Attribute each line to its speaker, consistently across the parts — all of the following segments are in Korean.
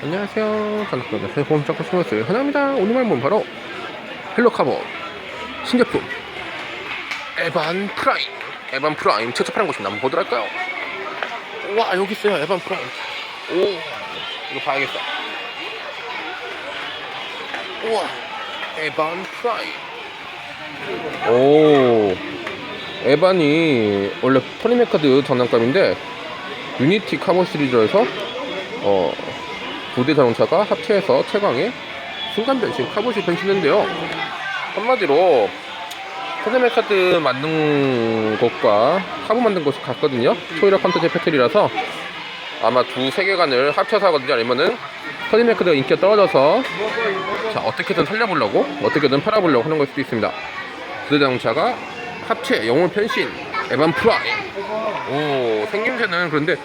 Speaker 1: 안녕하세요. 반갑습니다. 새봄 짝고 스모스 하나입니다. 오늘 말은 바로 헬로카본 신제품 에반 프라임 에반 프라임 최초 파는 곳입니다. 한번 보도록 할까요? 와 여기 있어요 에반 프라임 오 이거 봐야겠어 우와 에반 프라임 오 에반이 원래 토니메카드 장난감인데 유니티 카본 시리즈에서 어 부대 자동차가 합체해서 최강의 순간 변신 카봇이 변신했는데요. 한마디로 토네메카드 만든 것과 카본 만든 것이 같거든요. 초이라 판타지 패틀이라서 아마 두 세계관을 합쳐서 하거든요. 아니면은 토네메카드가 인기가 떨어져서 자 어떻게든 살려보려고 어떻게든 팔아보려고 하는 걸 수도 있습니다. 부대 자동차가 합체 영웅 변신 에반 프라임 오 생김새는 그런데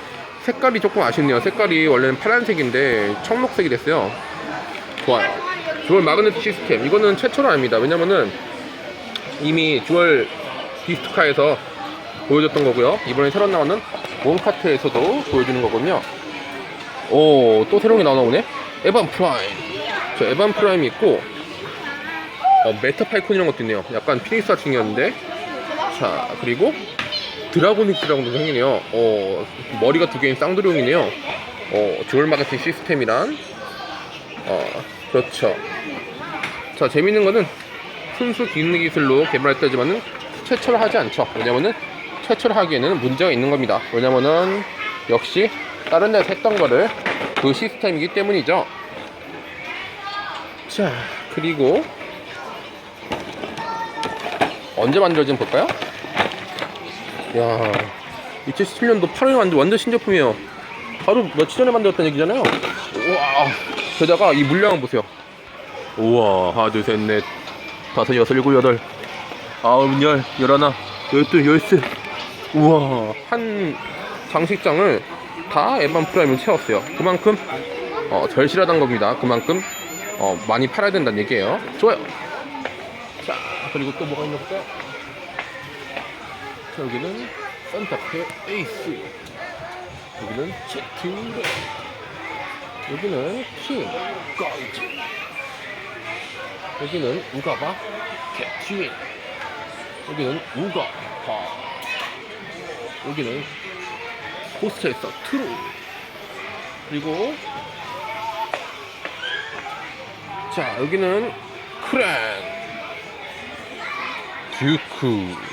Speaker 1: 색깔이 조금 아쉽네요. 색깔이 원래는 파란색인데 청록색이 됐어요. 좋아요. 주얼 마그네틱 시스템. 이거는 최초로 아닙니다. 왜냐면은 이미 주얼 비스트카에서 보여줬던 거고요. 이번에 새로 나오는 몬카트에서도 보여주는 거거든요. 오 또 새로운 게 나오나 보네. 에반 프라임. 저 에반 프라임이 있고 어, 메타 파이콘이라는 것도 있네요. 약간 피닉스 같은 생겼는데. 자 그리고 드라고닉스라고도 생기네요. 어, 머리가 두 개인 쌍두룡이네요. 어, 주얼 마케팅 시스템이란 어, 그렇죠. 자, 재밌는 거는 순수 기능 기술로 개발했다지만은 최초로 하지 않죠. 왜냐면은 최초로 하기에는 문제가 있는 겁니다. 왜냐면은 역시 다른 데서 했던 거를 그 시스템이기 때문이죠. 자, 그리고 언제 만들어진 볼까요? 야, 2017년도 8월에 만든 완전 신제품이에요. 바로 며칠 전에 만들었다는 얘기잖아요. 우와, 게다가 이 물량을 보세요. 우와, 하나, 둘, 셋, 넷, 다섯, 여섯, 일곱, 여덟, 아홉, 열, 열하나, 열둘, 열셋. 우와, 한 장식장을 다 에반 프라임을 채웠어요. 그만큼 어, 절실하다는 겁니다. 그만큼 어, 많이 팔아야 된다는 얘기예요. 좋아요. 자, 그리고 또 뭐가 있나 볼까요? 자, 여기는 산타페 에이스. 여기는 제트 여기는 킹. 가이드 여기는 우가바 캡틴 여기는 우가바. 여기는 포스터에서 트루. 그리고 자 여기는 크랭 듀크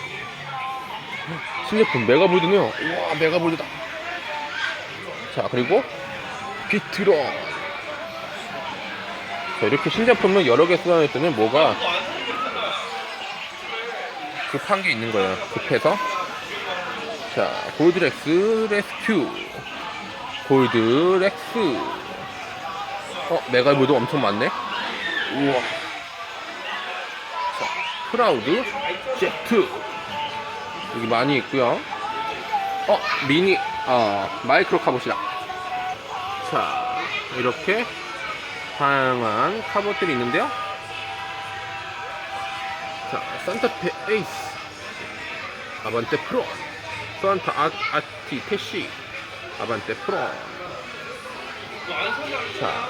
Speaker 1: 신제품 메가볼드네요. 우와 메가볼드다. 자 그리고 비트로. 자 이렇게 신제품을 여러 개 쏟아냈더니 뭐가 급한 게 있는 거예요. 급해서 자 골드렉스 레스큐 골드렉스 어 메가볼드 엄청 많네. 우와. 자 크라우드 제트 여기 많이 있고요. 어, 미니, 아, 마이크로 카봇이다. 자, 이렇게 다양한 카봇들이 있는데요. 자, 산타페 에이스, 아반떼 프로, 산타 아, 아티 테시, 아반떼 프로. 자,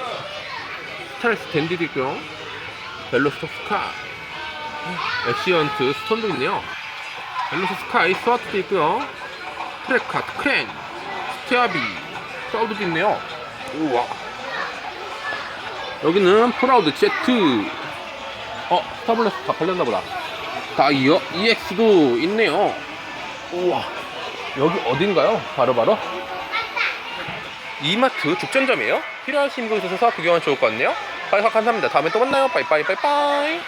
Speaker 1: 스타일스 댄디도 있고요. 벨로스토 스카, 에시언트 스톤도 있네요. 벨로스 스카이 스와트도 있고요. 트랙카트 크랭 스테아비 사우드도 있네요. 우와. 여기는 프라우드 제트. 어 스타블레스 다 팔렸나 보다. 다이어 EX도 있네요. 우와. 여기 어딘가요? 바로바로? 이마트 죽전점이에요? 필요하신 곳 있어서 구경하면 좋을 것 같네요. 감사합니다. 다음에 또 만나요. 빠이빠이 빠이빠이